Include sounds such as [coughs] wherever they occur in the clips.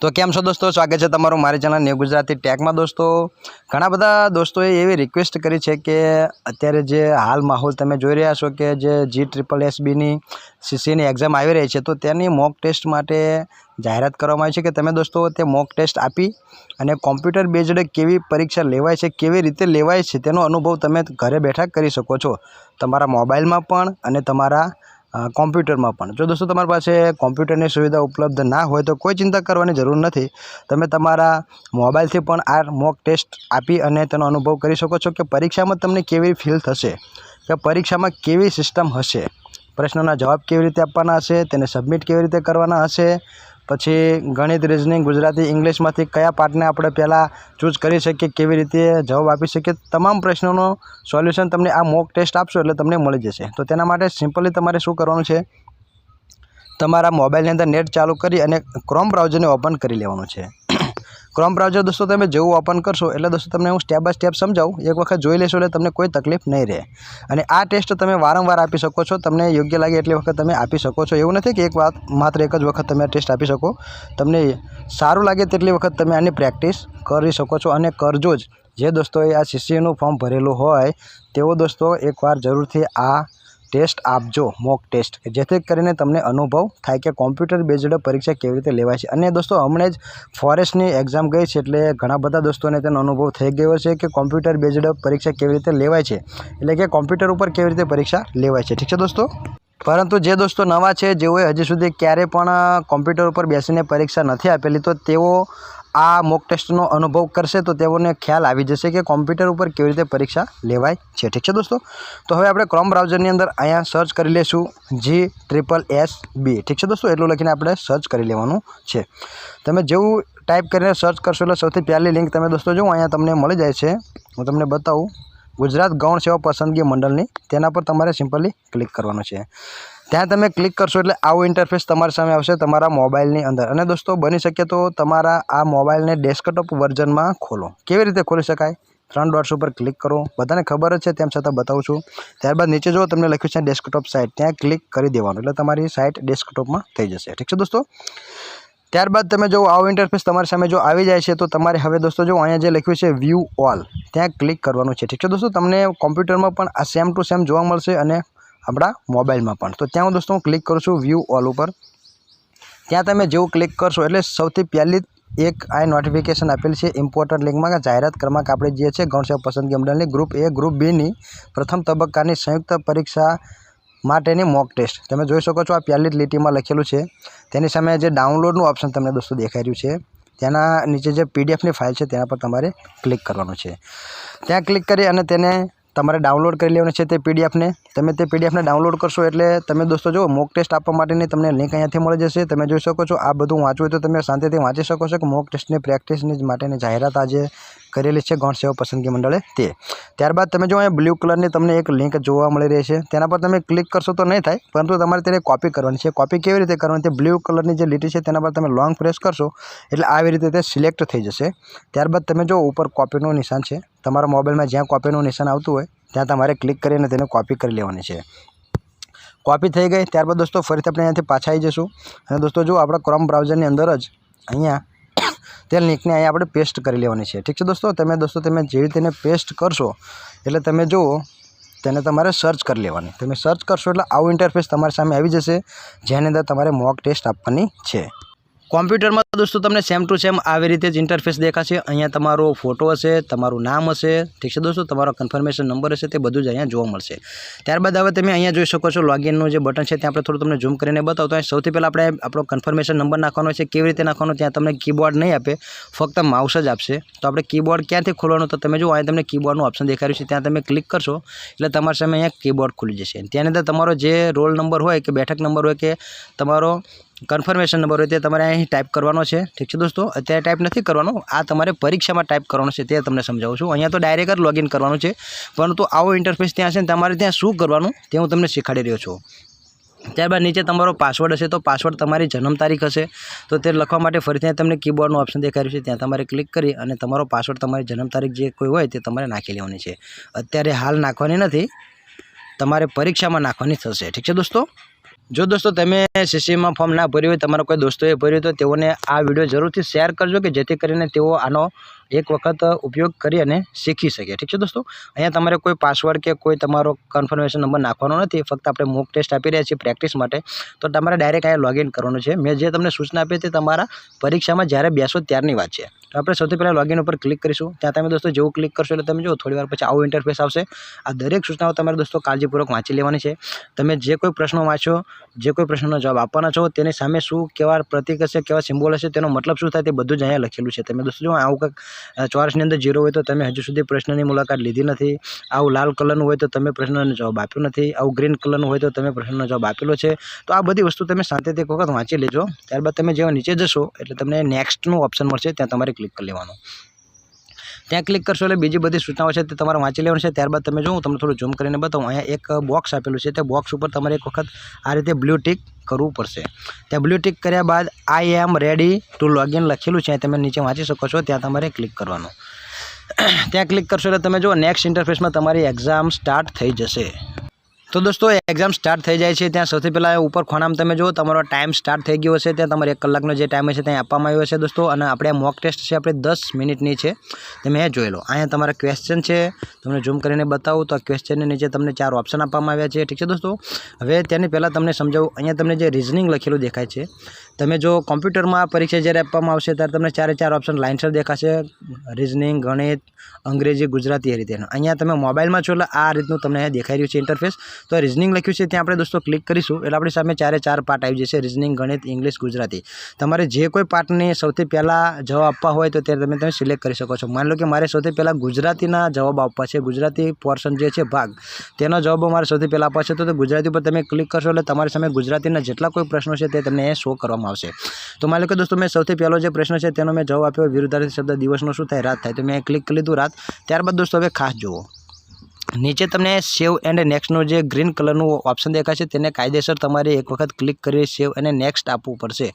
તો કેમ છો દોસ્તો? સ્વાગત છે તમારું મારી ચેનલ ન્યૂ ગુજરાતી ટેકમાં દોસ્તો. ઘણા બધા દોસ્તોએ એવી રિક્વેસ્ટ કરી છે કે અત્યારે જે હાલ માહોલ તમે જોઈ રહ્યા છો કે જે જી ટ્રિપલ એસબીની સીસીની એક્ઝામ આવી રહી છે, તો તેની મોક ટેસ્ટ માટે જાહેરાત કરવામાં આવી છે કે તમે દોસ્તો તે મોક ટેસ્ટ આપી અને કોમ્પ્યુટર બેઝડ કેવી પરીક્ષા લેવાય છે, કેવી રીતે લેવાય છે તેનો અનુભવ તમે ઘરે બેઠા કરી શકો છો. તમારા મોબાઈલમાં પણ અને તમારા કોમ્પ્યુટરમાં પણ. જો દોસ્તો તમારી પાસે કોમ્પ્યુટરની સુવિધા ઉપલબ્ધ ના હોય તો કોઈ ચિંતા કરવાની જરૂર નથી. તમે તમારા મોબાઈલથી પણ આ મોક ટેસ્ટ આપી અને તેનો અનુભવ કરી શકો છો કે પરીક્ષામાં તમને કેવી ફીલ થશે, કે પરીક્ષામાં કેવી સિસ્ટમ હશે, પ્રશ્નોના જવાબ કેવી રીતે આપવાના હશે, તેને સબમિટ કેવી રીતે કરવાના હશે પછી ગણિત રિઝનિંગ ગુજરાતી ઇંગ્લિશમાંથી કયા પાર્ટને આપણે પહેલાં ચૂઝ કરી શકીએ, કેવી રીતે જવાબ આપી શકીએ, તમામ પ્રશ્નોનો સોલ્યુશન તમને આ મોક ટેસ્ટ આપશો એટલે તમને મળી જશે. તો તેના માટે સિમ્પલી તમારે શું કરવાનું છે? તમારા મોબાઈલની અંદર નેટ ચાલુ કરી અને ક્રોમ બ્રાઉઝરને ઓપન કરી લેવાનું છે. ક્રોમ બ્રાઉઝર દોસ્તો, તમે જેવું ઓપન કરશો, એટલે દોસ્તો તમને હું સ્ટેપ બાય સ્ટેપ સમજાવું. એક વખત જોઈ લેશો એટલે તમને કોઈ તકલીફ નહીં રહે. અને આ ટેસ્ટ તમે વારંવાર આપી શકો છો. તમને યોગ્ય લાગે એટલી વખત તમે આપી શકો છો. એવું નથી કે એક વાત માત્ર એક જ વખત તમે આ ટેસ્ટ આપી શકો. તમને સારું લાગે તેટલી વખત તમે આની પ્રેક્ટિસ કરી શકો છો અને કરજો જ. જે દોસ્તોએ આ સીસીનું ફોર્મ ભરેલું હોય, તેઓ દોસ્તો એકવાર જરૂરથી આ ટેસ્ટ આપજો, મોક ટેસ્ટ જેથી કરીને તમને અનુભવ થાય કે કોમ્પ્યુટર બેઝડ પરીક્ષા કેવી રીતે લેવાય છે. અને દોસ્તો, હમણાં જ ફોરેસ્ટની એક્ઝામ ગઈ છે એટલે ઘણા બધા દોસ્તોને તેનો અનુભવ થઈ ગયો છે કે કોમ્પ્યુટર બેઝડ પરીક્ષા કેવી રીતે લેવાય છે. એટલે કે કોમ્પ્યુટર ઉપર કેવી રીતે પરીક્ષા લેવાય છે. ઠીક છે દોસ્તો? પરંતુ જે દોસ્તો નવા છે, જેઓએ હજી સુધી ક્યારેય પણ કોમ્પ્યુટર ઉપર બેસીને પરીક્ષા નથી આપેલી, તો તેઓ આ મોક ટેસ્ટનો અનુભવ કરશે તો તેઓને ખ્યાલ આવી જશે કે કોમ્પ્યુટર ઉપર કેવી રીતે પરીક્ષા લેવાય છે. ઠીક છે દોસ્તો? તો હવે આપણે ક્રોમ બ્રાઉઝરની અંદર અહીંયા સર્ચ કરી લઈશું જી ટ્રિપલ એસ બી ઠીક છે દોસ્તો? એટલું લખીને આપણે સર્ચ કરી લેવાનું છે. તમે જેવું ટાઈપ કરીને સર્ચ કરશો એટલે સૌથી પહેલી લિંક તમે દોસ્તો જુઓ, અહીંયા તમને મળી જાય છે. હું તમને બતાવું. ગુજરાત ગૌણ સેવા પસંદગી મંડળની. તેના પર તમારે સિમ્પલી ક્લિક કરવાનું છે. ત્યાં તમે ક્લિક કરશો એટલે આવું ઇન્ટરફેસ તમારી સામે આવશે તમારા મોબાઈલની અંદર. અને દોસ્તો, બની શકે તો તમારા આ મોબાઈલને ડેસ્કટોપ વર્ઝનમાં ખોલો. કેવી રીતે ખોલી શકાય? ત્રણ ડોટ્સ ઉપર ક્લિક કરો. બધાને ખબર જ છે, તેમ છતાં બતાવું છું. ત્યારબાદ નીચે જો તમને લખ્યું છે ડેસ્કટોપ સાઇટ ત્યાં ક્લિક કરી દેવાનું. એટલે તમારી સાઇટ ડેસ્કટોપમાં થઈ જશે. ઠીક છે દોસ્તો? ત્યારબાદ તમે જો આવો ઇન્ટરફેસ તમારી સામે જો આવી જાય છે, તો તમારે હવે દોસ્તો જો અહીંયા જે લખ્યું છે વ્યૂ ઓલ ત્યાં ક્લિક કરવાનું છે. ઠીક છે દોસ્તો? તમને કોમ્પ્યુટરમાં પણ આ સેમ ટુ સેમ જોવા મળશે અને આપણા મોબાઈલમાં પણ. તો ત્યાં હું દોસ્તો હું ક્લિક કરું છું વ્યૂ ઓલ ઉપર. ત્યાં તમે જેવું ક્લિક કરશો એટલે સૌથી પહેલી એક આ નોટિફિકેશન આપેલી છે ઇમ્પોર્ટન્ટ લિંકમાં કે જાહેરાત ક્રમાંક આપણે જે છે ગૌણ સેવા પસંદગી મંડળની ગ્રુપ એ ગ્રુપ બીની પ્રથમ તબક્કાની સંયુક્ત પરીક્ષા માટેની મોક ટેસ્ટ તમે જોઈ શકો છો આ પહેલી જ લીટીમાં લખેલું છે. તેની સામે જે ડાઉનલોડનું ઓપ્શન તમને દોસ્તો દેખાઈ રહ્યું છે. તેના નીચે જે પીડીએફની ફાઇલ છે તેના પર તમારે ક્લિક કરવાનું છે. ત્યાં ક્લિક કરી અને તેને તમારે ડાઉનલોડ કરી લેવાનું છે તે પીડીએફને તમે તે પીડીએફને ડાઉનલોડ કરશો એટલે તમે દોસ્તો જો મોક ટેસ્ટ આપવા માટેની તમને લિંક અહીંયાથી મળી જશે. તમે જોઈ શકો છો, આ બધું વાંચવું તો તમે શાંતિથી વાંચી શકો છો કે મોક ટેસ્ટની પ્રેક્ટિસની માટેની જાહેરાત આજે કરેલી છે ગૌણ સેવા પસંદગી મંડળે તે. ત્યારબાદ તમે જો અહીંયા બ્લુ કલરની તમને એક લિંક જોવા મળી રહી છે. તેના પર તમે ક્લિક કરશો તો નહીં થાય, પરંતુ તમારે તેને કોપી કરવાની છે. કોપી કેવી રીતે કરવાની? તે બ્લુ કલરની જે લીટી છે તેના પર તમે લોંગ પ્રેસ કરશો, એટલે આવી રીતે તે સિલેક્ટ થઈ જશે. ત્યારબાદ તમે જો ઉપર કોપીનું નિશાન છે તમારા મોબાઈલમાં જ્યાં કોપીનું નિશાન આવતું હોય, ત્યાં તમારે ક્લિક કરીને તેને કોપી કરી લેવાની છે. કોપી થઈ ગઈ, ત્યારબાદ દોસ્તો ફરીથી આપણે અહીંયાથી પાછા આવી જઈશું. અને દોસ્તો જો આપણા ક્રોમ બ્રાઉઝરની અંદર જ અહીંયા [coughs] તે લિંકને અહીંયા આપણે પેસ્ટ કરી લેવાની છે. ઠીક છે દોસ્તો? તમે દોસ્તો તમે જેવી તેને પેસ્ટ કરશો, એટલે તમે જુઓ, તેને તમારે સર્ચ કરી લેવાની. તમે સર્ચ કરશો એટલે આવું ઇન્ટરફેસ તમારી સામે આવી જશે, જેની અંદર તમારે મોક ટેસ્ટ આપવાની છે. કોમ્પ્યુટરમાં દોસ્તો તમને સેમ ટુ સેમ આવી રીતે જ ઇન્ટરફેસ દેખાશે. અહીંયા તમારો ફોટો હશે, તમારું નામ હશે. ઠીક છે દોસ્તો? તમારો કન્ફર્મેશન નંબર હશે, તે બધું જ અહીંયા જોવા મળશે. ત્યારબાદ હવે તમે અહીંયા જોઈ શકો છો લોગિનનું જે બટન છે, ત્યાં આપણે થોડું તમને ઝૂમ કરીને બતાવતો અહીં સૌથી પહેલાં આપણે આપણો કન્ફર્મેશન નંબર નાખવાનો છે. કેવી રીતે નાખવાનો? ત્યાં તમને કીબોર્ડ નહીં આપે, ફક્ત માઉસ જ આપશે. તો આપણે કીબોર્ડ ક્યાંથી ખોલવાનું? તો તમે જુઓ અહીં તમને કીબોર્ડનું ઓપ્શન દેખાડ્યું છે. ત્યાં તમે ક્લિક કરશો, એટલે તમારી સામે અહીંયા કીબોર્ડ ખુલી જશે. ત્યાંની અંદર તમારો જે રોલ નંબર હોય કે બેઠક નંબર હોય કે તમારો કન્ફર્મેશન નંબર હોય તે તમારે અહીં ટાઈપ કરવાનો છે. ઠીક છે દોસ્તો? અત્યારે ટાઈપ નથી કરવાનો. આ તમારે પરીક્ષામાં ટાઈપ કરવાનો છે તે તમને સમજાવું છું. અહીંયા તો ડાયરેક્ટ લોગિન કરવાનું છે. પરંતુ આવો ઇન્ટરફેસ ત્યાં છે ને તમારે ત્યાં શું કરવાનું તે હું તમને શીખવાડી રહ્યો છું. ત્યારબાદ નીચે તમારો પાસવર્ડ હશે તો પાસવર્ડ તમારી જન્મ તારીખ હશે. તો તે લખવા માટે ફરીથી તમને કીબોર્ડનું ઓપ્શન દેખાડ્યું છે. ત્યાં તમારે ક્લિક કરી અને તમારો પાસવર્ડ તમારી જન્મ તારીખ જે કોઈ હોય તે તમારે નાખી લેવાની છે. અત્યારે હાલ નાખવાની નથી. તમારે પરીક્ષામાં નાખવાની થશે. ઠીક છે દોસ્તો? જો દોસ્તો તમે સીસીમાં ફોર્મ ના ભર્યું હોય, તમારા કોઈ દોસ્તોએ ભર્યું તો તેઓને આ વીડિયો જરૂરથી શેર કરજો કે જેથી કરીને તેઓ આનો એક વખત ઉપયોગ કરી અને શીખી શકે. ઠીક છે દોસ્તો? અહીંયા તમારે કોઈ પાસવર્ડ કે કોઈ તમારો કન્ફર્મેશન નંબર નાખવાનો નથી, ફક્ત આપણે મોક ટેસ્ટ આપી રહ્યા છીએ પ્રેક્ટિસ માટે. તો તમારે ડાયરેક્ટ અહીંયા લોગિન કરવાનું છે. મેં જે તમને સૂચના આપી તે તમારા પરીક્ષામાં જ્યારે બેસો ત્યારની વાત છે. તો આપણે સૌથી પહેલાં લોગિન ઉપર ક્લિક કરીશું. ત્યાં તમે દોસ્તો જેવું ક્લિક કરશો એટલે તમે જો થોડી વાર પછી આવું ઇન્ટરફેસ આવશે. આ દરેક સૂચનાઓ તમારે દોસ્તો કાળજીપૂર્વક વાંચી લેવાની છે. તમે જે કોઈ પ્રશ્નો વાંચો જે કોઈ પ્રશ્નનો જવાબ આપવાના છો, તેની સામે શું, કેવા પ્રતિક હશે, કેવા સિમ્બોલ હશે, તેનો મતલબ શું થાય તે બધું જ અહીંયા લખેલું છે. તમે દોસ્તો જો આવું કંઈક ચોરસની અંદર જીરો હોય તો તમે હજુ સુધી પ્રશ્નની મુલાકાત લીધી નથી. આવું લાલ કલરનું હોય તો તમે પ્રશ્નનો જવાબ આપ્યો નથી. આવું ગ્રીન કલરનું હોય તો તમે પ્રશ્નનો જવાબ આપેલો છે. તો આ બધી વસ્તુ તમે શાંતિથી એક વખત વાંચી લેજો. ત્યારબાદ તમે જેવા નીચે જશો એટલે તમને નેક્સ્ટનું ઓપ્શન મળશે. ત્યાં તમારે ક્લિક કરી લેવાનું. ત્યાં ક્લિક કરશો એટલે બીજી બધી સૂચનાઓ છે તે તમારે વાંચી લેવાનું છે. ત્યારબાદ તમે જો હું તમને થોડું ઝૂમ કરીને બતાવું. અહીંયા એક બોક્સ આપેલું છે. તે બોક્સ ઉપર તમારે એક વખત આ રીતે બ્લુ ટીક કરવું પડશે. ત્યાં બ્લુ ટીક કર્યા બાદ I am ready to login લખેલું છે. તમે નીચે વાંચી શકો છો. ત્યાં તમારે ક્લિક કરવાનું. ત્યાં ક્લિક કરશો એટલે તમે જો નેક્સ્ટ ઇન્ટરફેસમાં તમારી એક્ઝામ સ્ટાર્ટ થઈ જશે. તો દોસ્તો એક્ઝામ સ્ટાર્ટ થઈ જાય છે. ત્યાં સૌથી પહેલાં ઉપર ખોનામાં તમે જુઓ, તમારો ટાઈમ સ્ટાર્ટ થઈ ગયો હશે. ત્યાં તમારે એક કલાકનો જે ટાઈમ હશે, ત્યાં આપવામાં આવ્યો છે દોસ્તો. અને આપણે મોક ટેસ્ટ છે, આપણે દસ મિનિટની છે. તમે એ જોઈ લો, અહીંયા તમારા ક્વેશ્ચન છે. તમને ઝૂમ કરીને બતાવું, તો આ ક્વેશ્ચનની નીચે તમને ચાર ઓપ્શન આપવામાં આવ્યા છે. ઠીક છે દોસ્તો? હવે તેની પહેલાં તમને સમજાવું, અહીંયા તમને જે રિઝનિંગ લખેલું દેખાય છે તમે જો કોમ્પ્યુટરમાં પરીક્ષા જ્યારે આપવામાં આવશે ત્યારે તમને ચારે ચાર ઓપ્શન લાઇનસર દેખાશે. રિઝનિંગ ગણિત, અંગ્રેજી, ગુજરાતી એ રીતે અહીંયા તમે મોબાઈલમાં છો એટલે આ રીતનું તમને અહીંયા દેખાઈ રહ્યું છે ઇન્ટરફેસ તો રિઝનિંગ લખ્યું છે, ત્યાં આપણે દોસ્તો ક્લિક કરીશું. એટલે આપણી સામે ચારે ચાર પાર્ટ આવી જશે. રિઝનિંગ ગણિત ઇંગ્લિશ ગુજરાતી. તમારે જે કોઈ પાર્ટને સૌથી પહેલાં જવાબ આપવા હોય તો ત્યારે તમે તમે સિલેક્ટ કરી શકો છો. માની લો કે મારે સૌથી પહેલાં ગુજરાતીના જવાબ આપવા છે. ગુજરાતી પોર્શન જે છે ભાગ, તેનો જવાબો મારે સૌથી પહેલાં આપવા છે. તો ગુજરાતી પર તમે ક્લિક કરશો એટલે તમારી સામે ગુજરાતીના જેટલા કોઈ પ્રશ્નો છે તે તમને શો કરવામાં આવશે. તો માની લો દોસ્તો, મેં સૌથી પહેલો જે પ્રશ્ન છે તેનો મેં જવાબ આપ્યો, વિરુદ્ધાર્થી શબ્દ દિવસનો શું થાય? રાત થાય. તો મેં ક્લિક કરી લીધું રાત. ત્યારબાદ, દોસ્તો, હવે ખાસ જુઓ. નીચે તમને સેવ એન્ડ નેક્સ્ટનું જે ગ્રીન કલરનું ઓપ્શન દેખાય છે તેને કાયદેસર તમારે એક વખત ક્લિક કરી સેવ અને નેક્સ્ટ આપવું પડશે.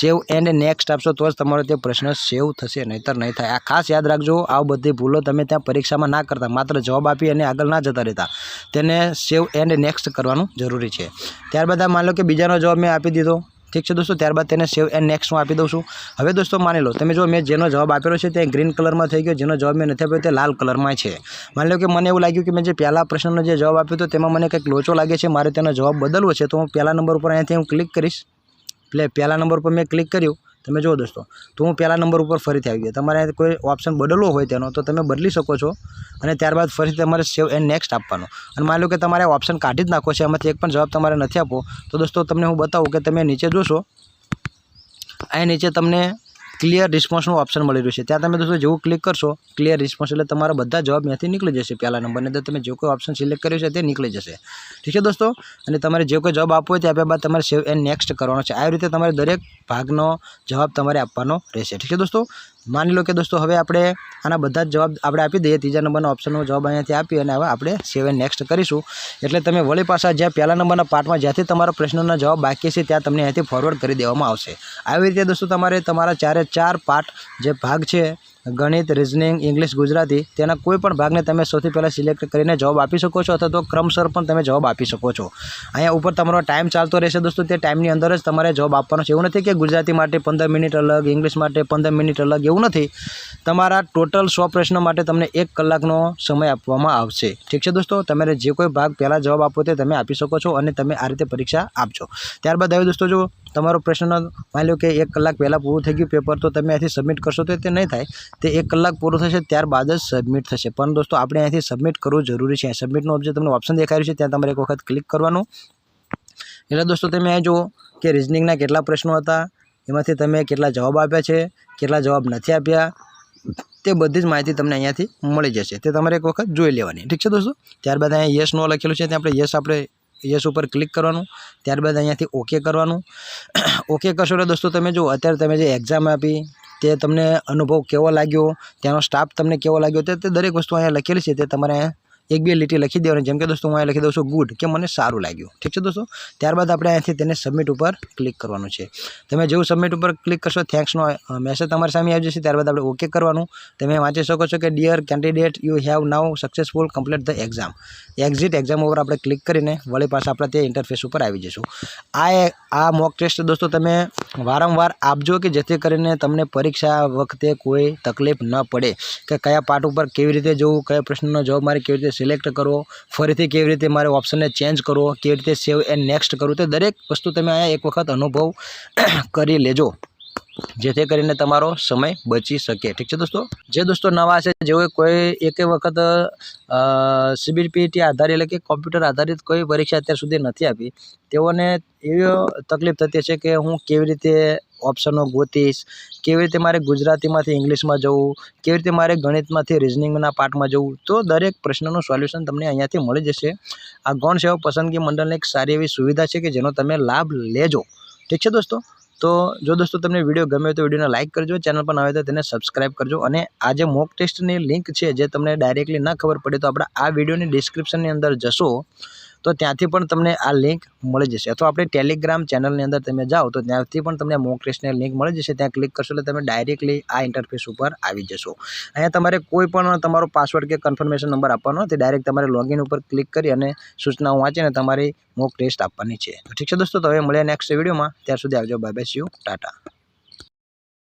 સેવ એન્ડ નેક્સ્ટ આપશો તો જ તમારો તે પ્રશ્ન સેવ થશે, નહીંતર નહીં થાય. આ ખાસ યાદ રાખજો આ બધી ભૂલો તમે ત્યાં પરીક્ષામાં ના કરતા. માત્ર જવાબ આપી અને આગળ ના જતા રહેતા. તેને સેવ એન્ડ નેક્સ્ટ કરવાનું જરૂરી છે. ત્યારબાદ માની લો કે બીજાનો જવાબ મેં આપી દીધો. ઠીક છે દોસ્તો? ત્યારબાદ તેને સેવ એન્ડ નેક્સ્ટ હું આપી દઉં છું. હવે દોસ્તો માની લો, તમે જો મેં જેનો જવાબ આપેલો છે તે ગ્રીન કલરમાં થઈ ગયો, જેનો જવાબ મેં નથી આપ્યો તે લાલ કલરમાં છે. માની લો કે મને એવું લાગ્યું કે મેં જે પહેલા પ્રશ્નનો જે જવાબ આપ્યો હતો તેમાં મને કંઈક લોચો લાગે છે, મારે તેનો જવાબ બદલવો છે, તો હું પહેલા નંબર ઉપર અહીંયાથી હું ક્લિક કરીશ. એટલે પહેલા નંબર પર મેં ક્લિક કર્યું. તમે જુઓ દોસ્તો, તો હું પહેલા નંબર ઉપર ફરીથી આવી ગયો. તમારે કોઈ ઓપ્શન બદલવો હોય તેનો, તો તમે બદલી શકો છો અને ત્યારબાદ ફરીથી તમારે સેવ એન્ડ નેક્સ્ટ આપવાનો. અને માની લો કે તમારે ઓપ્શન કાઢી જ નાખો છે, એમાંથી એક પણ જવાબ તમારે નથી આપવો. તો દોસ્તો, તમને હું બતાવું કે તમે નીચે જોશો. અહીં નીચે તમને ક્લિયર રિસ્પોન્સનું ઓપ્શન મળી રહ્યું છે. ત્યાં તમે દોસ્તો જેવું ક્લિક કરશો ક્લિયર રિસ્પોન્સ એટલે તમારા બધા જવાબ ત્યાંથી નીકળી જશે પહેલા નંબરની અંદર. તમે જે કોઈ ઓપ્શન સિલેક્ટ કર્યો છે તે નીકળી જશે. ઠીક છે દોસ્તો? અને તમારે જે કોઈ જવાબ આપવો હોય તે આપ્યા બાદ તમારે સેવ એન્ડ નેક્સ્ટ કરવાનો છે. આવી રીતે તમારે દરેક ભાગનો જવાબ તમારે આપવાનો રહેશે. ઠીક છે દોસ્તો? માની લો કે દોસ્તો, હવે આપણે આના બધા જ જવાબ આપણે આપી દઈએ. ત્રીજા નંબરના ઓપ્શનનો જવાબ અહીંયાથી આપી અને હવે આપણે સેવન નેક્સ્ટ કરીશું. એટલે તમે વળી પાછા જ્યાં પહેલા નંબરના પાર્ટમાં જ્યાંથી તમારા પ્રશ્નોના જવાબ બાકી છે, ત્યાં તમને અહીંયાથી ફોરવર્ડ કરી દેવામાં આવશે. આવી રીતે દોસ્તો, તમારે તમારા ચારે ચાર પાર્ટ જે ભાગ છે ગણિત રિઝનિંગ ઇંગ્લિશ ગુજરાતી, તેના કોઈ પણ ભાગને તમે સૌથી પહેલાં સિલેક્ટ કરીને જવાબ આપી શકો છો અથવા તો ક્રમસર પણ તમે જવાબ આપી શકો છો. અહીંયા ઉપર તમારો ટાઈમ ચાલતો રહેશે દોસ્તો, તે ટાઈમની અંદર જ તમારે જવાબ આપવાનો છે. એવું નથી કે ગુજરાતી માટે પંદર મિનિટ અલગ ઇંગ્લિશ માટે પંદર મિનિટ અલગ, એવું નથી. તમારા ટોટલ સો પ્રશ્નો માટે તમને એક કલાકનો સમય આપવામાં આવશે. ઠીક છે દોસ્તો? તમારે જે કોઈ ભાગ પહેલાં જવાબ આપો તે તમે આપી શકો છો અને તમે આ રીતે પરીક્ષા આપજો. ત્યારબાદ હવે દોસ્તો, જો તમારો પ્રશ્ન માની લો કે એક કલાક પહેલાં પૂરું થઈ ગયું પેપર, તો તમે અહીંથી સબમિટ કરશો તો તે નહીં થાય. તે એક કલાક પૂરું થશે, ત્યારબાદ જ સબમિટ થશે. પણ દોસ્તો, આપણે અહીંથી સબમિટ કરવું જરૂરી છે. સબમિટનું જે તમને ઓપ્શન દેખાય છે, ત્યાં તમારે એક વખત ક્લિક કરવાનું. એટલે દોસ્તો, તમે અહીં જુઓ કે રિઝનિંગના કેટલા પ્રશ્નો હતા, એમાંથી તમે કેટલા જવાબ આપ્યા છે, કેટલા જવાબ નથી આપ્યા. તે બધી જ માહિતી તમને અહીંયાથી મળી જશે. તે તમારે એક વખત જોઈ લેવાની. ઠીક છે દોસ્તો? ત્યારબાદ અહીંયા યસ નો લખેલું છે. ત્યાં આપણે યસ આપણે યસ ઉપર ક્લિક કરવાનું, ત્યારબાદ અહીંયાથી ઓકે કરવાનું. ઓકે કરશો એટલે દોસ્તો તમે જુઓ, અત્યારે તમે જે એક્ઝામ આપી, તે તમને અનુભવ કેવો લાગ્યો, ત્યાંનો સ્ટાફ તમને કેવો લાગ્યો તે દરેક વસ્તુ અહીંયા લખેલી છે, તે તમારે એક બે લીટી લખી દેવાની. જેમ કે દોસ્તો, હું અહીંયા લખી દઉં છું ગુડ કે મને સારું લાગ્યું. ઠીક છે દોસ્તો? ત્યારબાદ આપણે અહીંયાથી તેને સબમિટ ઉપર ક્લિક કરવાનું છે. તમે જેવું સબમિટ ઉપર ક્લિક કરશો થેન્ક્સનો મેસેજ તમારી સામે આવી જશે. ત્યારબાદ આપણે ઓકે કરવાનું. તમે વાંચી શકો છો કે dear candidate you have now successful complete the exam exit exam ઉપર આપણે ક્લિક કરીને વળી પાછા આપણે તે ઇન્ટરફેસ ઉપર આવી જઈશું. આ આ મોક ટેસ્ટ દોસ્તો, તમે વારંવાર આપજો કે જેથી કરીને તમને પરીક્ષા વખતે કોઈ તકલીફ ન પડે. કે કયા પાર્ટ ઉપર કેવી રીતે જવું, કયા પ્રશ્નનો જવાબ મારે કેવી રીતે સિલેક્ટ કરવો, ફરીથી કેવી રીતે મારે ઓપ્શનને ચેન્જ કરવો, કેવી રીતે સેવ એન્ડ નેક્સ્ટ કરવું, તે દરેક વસ્તુ તમે અહીંયા એક વખત અનુભવ કરી લેજો. જેથી કરીને તમારો સમય બચી શકે. ઠીક છે દોસ્તો? જે દોસ્તો નવા છે, જેઓએ કોઈ એક વખત સીબીપીટી આધારિત એટલે કે કોમ્પ્યુટર આધારિત કોઈ પરીક્ષા અત્યાર સુધી નથી આપી, તેઓને એવી તકલીફ થતી છે કે હું કેવી રીતે ઓપ્શનો ગોતીશ, કેવી રીતે મારે ગુજરાતીમાંથી ઇંગ્લિશમાં જવું, કેવી રીતે મારે ગણિતમાંથી રિઝનિંગના પાર્ટમાં જવું, તો દરેક પ્રશ્નનું સોલ્યુશન તમને અહીંયાથી મળી જશે. આ ગૌણ સેવા પસંદગી મંડળની એક સારી એવી સુવિધા છે કે જેનો તમે લાભ લેજો. ઠીક છે દોસ્તો? તો જો દોસ્તો તમને વીડિયો ગમે તો વિડીયોને લાઇક કરજો ચેનલ પર આવે તો તેને સબસ્ક્રાઇબ કરજો. અને આ જે મોક ટેસ્ટની લિંક છે જે તમને ડાયરેક્ટલી ના ખબર પડે તો આપણે આ વિડીયોની ડિસ્ક્રિપ્શનની અંદર જશો. તો ત્યાંથી પણ તમને આ લિંક મળી જશે. અથવા આપણે ટેલિગ્રામ ચેનલની અંદર તમે જાઓ, તો ત્યાંથી પણ તમને મોક ટેસ્ટની લિંક મળી જશે. ત્યાં ક્લિક કરશો એટલે તમે ડાયરેક્ટલી આ ઇન્ટરફેસ ઉપર આવી જશો. અહીંયા તમારે કોઈ પણ તમારો પાસવર્ડ કે કન્ફર્મેશન નંબર આપવાનો તે ડાયરેક્ટ તમારે લોગિન ઉપર ક્લિક કરી અને સૂચનાઓ વાંચીને તમારી મોક ટેસ્ટ આપવાની છે. ઠીક છે દોસ્તો, તો હવે મળ્યા નેક્સ્ટ વિડીયોમાં ત્યાં સુધી આવજો. Bye bye see you tata